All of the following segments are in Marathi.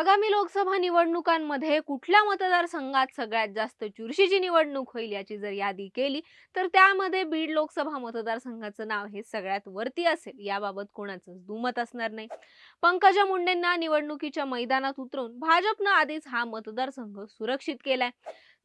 आगामी लोकसभा निवडणुकांमध्ये कुठल्या मतदारसंघात सगळ्यात जास्त चुरशीची निवडणूक होईल याची जर यादी केली तर त्यामध्ये बीड लोकसभा मतदारसंघाचं नाव हे सगळ्यात वरती असेल याबाबत कोणाचंच दुमत असणार नाही. पंकजा मुंडेंना निवडणुकीच्या मैदानात उतरून भाजपनं आधीच हा मतदारसंघ सुरक्षित केलाय.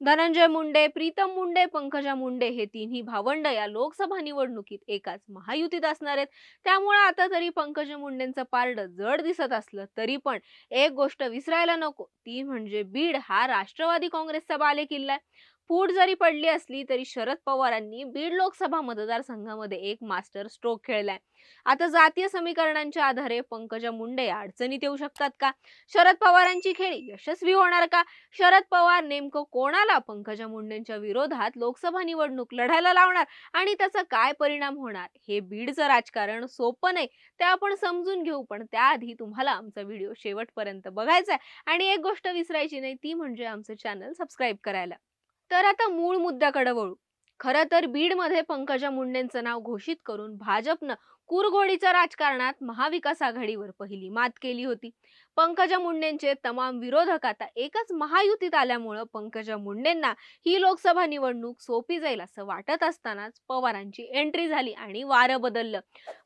धनंजय मुंडे प्रीतम मुंडे पंकजा मुंडे हे तिन्ही भावंड या लोकसभा निवडणुकीत एकाच महायुतीत असणार आहेत. त्यामुळे आता तरी पंकजा मुंडेंचं पारडं जड दिसत असलं तरी पण एक गोष्ट विसरायला नको ती म्हणजे बीड हा राष्ट्रवादी काँग्रेसचा बालेकिल्ला आहे. फूट जरी पडली असली तरी शरद पवारांनी बीड लोकसभा मतदारसंघामध्ये एक मास्टर स्ट्रोक खेळलाय. आता जातीय समीकरणांच्या आधारे पंकजा मुंडे अडचणीत येऊ शकतात का? शरद पवारांची खेळी यशस्वी होणार का? शरद पवार नेमकं कोणाला पंकजा मुंडेंच्या विरोधात लोकसभा निवडणूक लढायला लावणार? आणि त्याचा काय परिणाम होणार? हे बीडचं राजकारण सोपं नाही ते आपण समजून घेऊ. पण त्याआधी तुम्हाला आमचा व्हिडिओ शेवटपर्यंत बघायचा आहे. आणि एक गोष्ट विसरायची नाही ती म्हणजे आमचं चॅनल सबस्क्राईब करायला. तर आता मूळ मुद्द्याकडे वळू. खरं तर बीडमध्ये पंकजा मुंडेंचं नाव घोषित करून भाजपनं कुरघोडीच्या राजकारणात महाविकास आघाडीवर पहिली मात केली होती. पंकजा मुंडेंचे तमाम विरोधक आता एकच महायुतीत आल्यामुळं पंकजा मुंडेंना ही लोकसभा निवडणूक सोपी जाईल असं वाटत असतानाच पवारांची एंट्री झाली आणि वारं बदललं.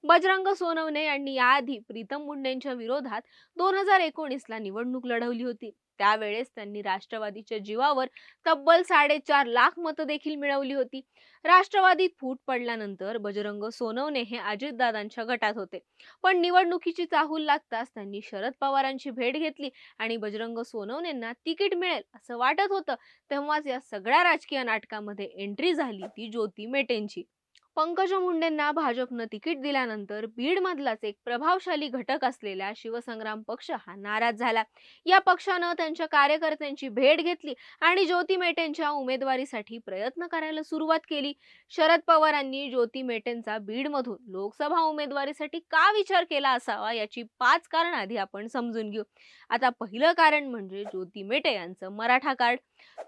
बजरंग सोनवणे यांनी याआधी प्रीतम मुंडेंच्या विरोधात दोन हजार एकोणीसला निवडणूक लढवली होती. त्यावेळेस त्यांनी राष्ट्रवादीच्या जीवावर तब्बल साडेचार लाख मतं देखील मिळवली होती. राष्ट्रवादीत फूट पडल्यानंतर बजरंग सोनवणे हे अजितदादांच्या गटात होते. पण निवडणुकीची चाहूल लागताच त्यांनी शरद पवारांची भेट घेतली आणि बजरंग सोनवणेंना तिकीट मिळेल असं वाटत होतं. तेव्हाच या सगळ्या राजकीय नाटकामध्ये एंट्री झाली ती ज्योती मेटेंची. पंकजा मुंडेंना भाजपनं तिकीट दिल्यानंतर बीडमधलाच एक प्रभावशाली घटक असलेला शिवसंग्राम पक्ष हा नाराज झाला. या पक्षानं त्यांच्या कार्यकर्त्यांची भेट घेतली आणि ज्योती मेटेंच्या उमेदवारीसाठी प्रयत्न करायला सुरुवात केली. शरद पवारांनी ज्योती मेटेंचा बीडमधून लोकसभा उमेदवारीसाठी का विचार केला असावा याची पाच कारण आधी आपण समजून घेऊ. आता पहिलं कारण म्हणजे ज्योती मेटे यांचं मराठा कार्ड.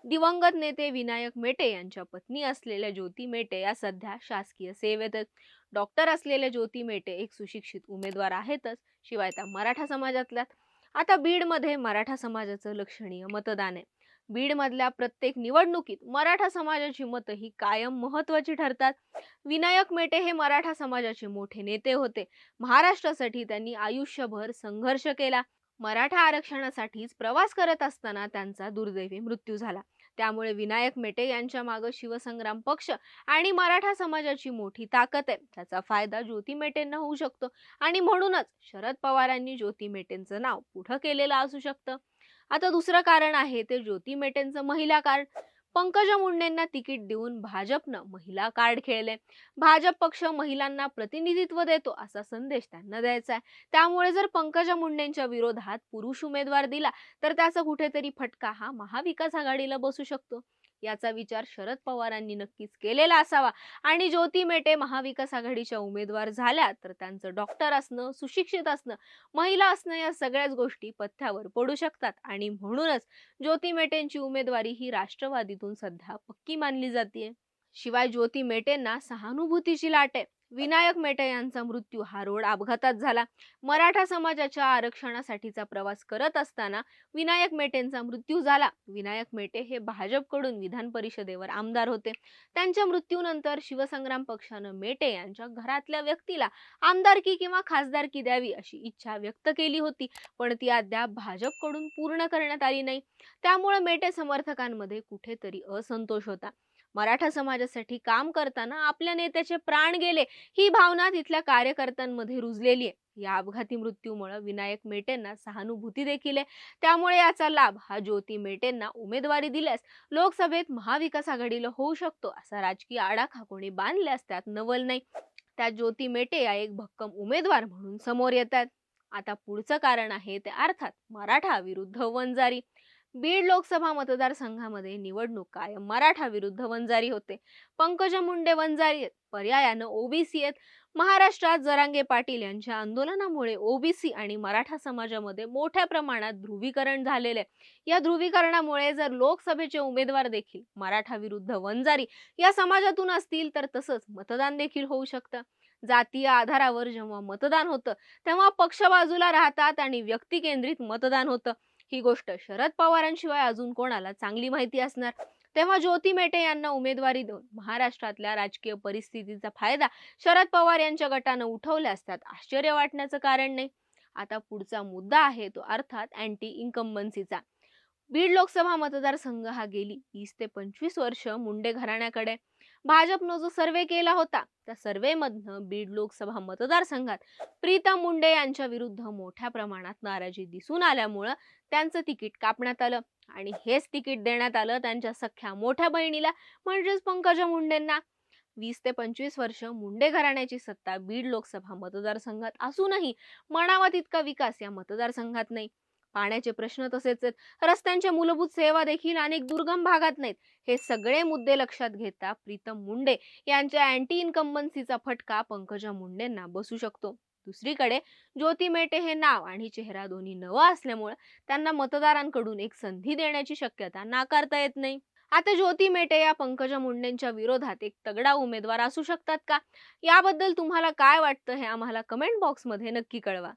दिवंगत नेते विनायक मेटे यांच्या पत्नी असलेल्या ज्योती मेटे या सध्या शासकीय सेवेत डॉक्टर असलेल्या ज्योती मेटे एक सुशिक्षित उमेदवार आहेतच शिवाय त्या मराठा समाजातल्या आता बीडमध्ये मराठा समाजाचं लक्षणीय मतदान आहे. बीड मधल्या प्रत्येक निवडणुकीत मराठा समाजाची मतं ही कायम महत्वाची ठरतात. विनायक मेटे हे मराठा समाजाचे मोठे नेते होते. महाराष्ट्रासाठी त्यांनी आयुष्यभर संघर्ष केला. मराठा आरक्षणासाठीच प्रवास करत असताना त्यांचा दुर्दैवी मृत्यू झाला. त्यामुळे विनायक मेटे यांच्या मागे शिवसंग्राम पक्ष आणि मराठा समाजाची मोठी ताकद आहे. त्याचा फायदा ज्योती मेटेंना होऊ शकतो आणि म्हणूनच शरद पवारांनी ज्योती मेटेंचं नाव पुढं केलेलं असू शकतं. आता दुसरं कारण आहे ते ज्योती मेटेंचं महिला कारण. पंकजा मुंडेंना तिकीट देऊन भाजपनं महिला कार्ड खेळले. भाजप पक्ष महिलांना प्रतिनिधित्व देतो असा संदेश त्यांना द्यायचा आहे. त्यामुळे जर पंकजा मुंडेंच्या विरोधात पुरुष उमेदवार दिला तर त्याचा कुठेतरी फटका हा महाविकास आघाडीला बसू शकतो. याचा विचार शरद पवारांनी नक्कीच केलेला असावा. आणि ज्योती मेटे महाविकास आघाडीच्या उमेदवार झाल्या तर त्यांचं डॉक्टर असणं सुशिक्षित असणं महिला असणं या सगळ्याच गोष्टी पथ्यावर पडू शकतात. आणि म्हणूनच ज्योती मेटेंची उमेदवारी ही राष्ट्रवादीतून सध्या पक्की मानली जाते शिवाय ज्योती मेटेंना सहानुभूतीची लाट आहे. विनायक मेटे यांचा मृत्यू हा रोड अपघातात झाला. मराठा समाजाच्या आरक्षणासाठीचा प्रवास करत असताना विनायक मेटेंचा मृत्यू झाला. विनायक मेटे हे भाजपकडून विधान परिषदेवर आमदार होते. त्यांच्या मृत्यूनंतर शिवसंग्राम पक्षानं मेटे यांच्या घरातल्या व्यक्तीला आमदारकी किंवा खासदारकी द्यावी अशी इच्छा व्यक्त केली होती. पण ती अद्याप भाजपकडून पूर्ण करण्यात आली नाही. त्यामुळे मेटे समर्थकांमध्ये कुठेतरी असंतोष होता. मराठा समाजासाठी काम करताना आपल्या नेत्याचे प्राण गेले ही भावना तिथल्या कार्यकर्त्यांमध्ये रुजलेली आहे. या अपघाती मृत्यूमुळे विनायक मेटेंना सहानुभूती देखील आहे. त्यामुळे याचा लाभ हा ज्योती मेटेंना उमेदवारी दिल्यास लोकसभेत महाविकास आघाडीला होऊ शकतो असा राजकीय आडाखा कोणी बांधल्यास त्यात नवल नाही. त्या ज्योती मेटे या एक भक्कम उमेदवार म्हणून समोर येतात. आता पुढचं कारण आहे ते अर्थात मराठा विरुद्ध वंजारी. बीड लोकसभा मतदारसंघामध्ये निवडणूक कायम. मराठा विरुद्ध वंजारी होते. पंकजा मुंडे वंजारी आहेत. पर्यायानं ओबीसी आहेत. महाराष्ट्रात जरांगे पाटील यांच्या आंदोलनामुळे ओबीसी आणि मराठा समाजामध्ये मोठ्या प्रमाणात ध्रुवीकरण झालेले आहे. या ध्रुवीकरणामुळे जर लोकसभेचे उमेदवार देखील मराठा विरुद्ध वंजारी या समाजातून असतील तर तसंच मतदान देखील होऊ शकतं. जातीय आधारावर जेव्हा मतदान होतं तेव्हा पक्ष बाजूला राहतात आणि व्यक्ती केंद्रित मतदान होतं. ही गोष्ट. शरद पवारांशिवाय अजून कोणाला चांगली माहिती असणार? तेव्हा ज्योती मेटे यांना उमेदवारी देऊन महाराष्ट्रातल्या राजकीय परिस्थितीचा फायदा शरद पवार यांच्या गटानं उठवल्या असतात आश्चर्य वाटण्याचं कारण नाही. आता पुढचा मुद्दा आहे तो अर्थात अँटी इन्कम्बन्सीचा बीड लोकसभा मतदारसंघ हा गेली वीस ते पंचवीस वर्ष मुंडे घराण्याकडे. भाजपनं जो सर्वे केला होता त्या सर्वेमधनं बीड लोकसभा मतदारसंघात प्रीतम मुंडे यांच्या विरुद्ध मोठ्या प्रमाणात नाराजी दिसून आल्यामुळं त्यांचं तिकीट कापण्यात आलं आणि हेच तिकीट देण्यात आलं त्यांच्या सख्या मोठ्या बहिणीला म्हणजेच पंकजा मुंडेंना. वीस ते पंचवीस वर्ष मुंडे घराण्याची सत्ता बीड लोकसभा मतदारसंघात असूनही म्हणावा तितका विकास या मतदारसंघात नाही. पाण्याचे प्रश्न तसेच आहेत. रस्त्यांच्या मूलभूत सेवा देखील अनेक दुर्गम भागात नाहीत. हे सगळे मुद्दे लक्षात घेता प्रीतम मुंडे यांच्या अँटी इन्कम्बन्सीचा फटका पंकजा मुंडेंना बसू शकतो. दुसरीकडे ज्योती मेटे हे नाव आणि चेहरा दोन्ही नवं असल्यामुळे त्यांना मतदारांकडून एक संधी देण्याची शक्यता नाकारता येत नाही. आता ज्योती मेटे या पंकजा मुंडेंच्या विरोधात एक तगडा उमेदवार असू शकतात का? याबद्दल तुम्हाला काय वाटतं हे आम्हाला कमेंट बॉक्समध्ये नक्की कळवा.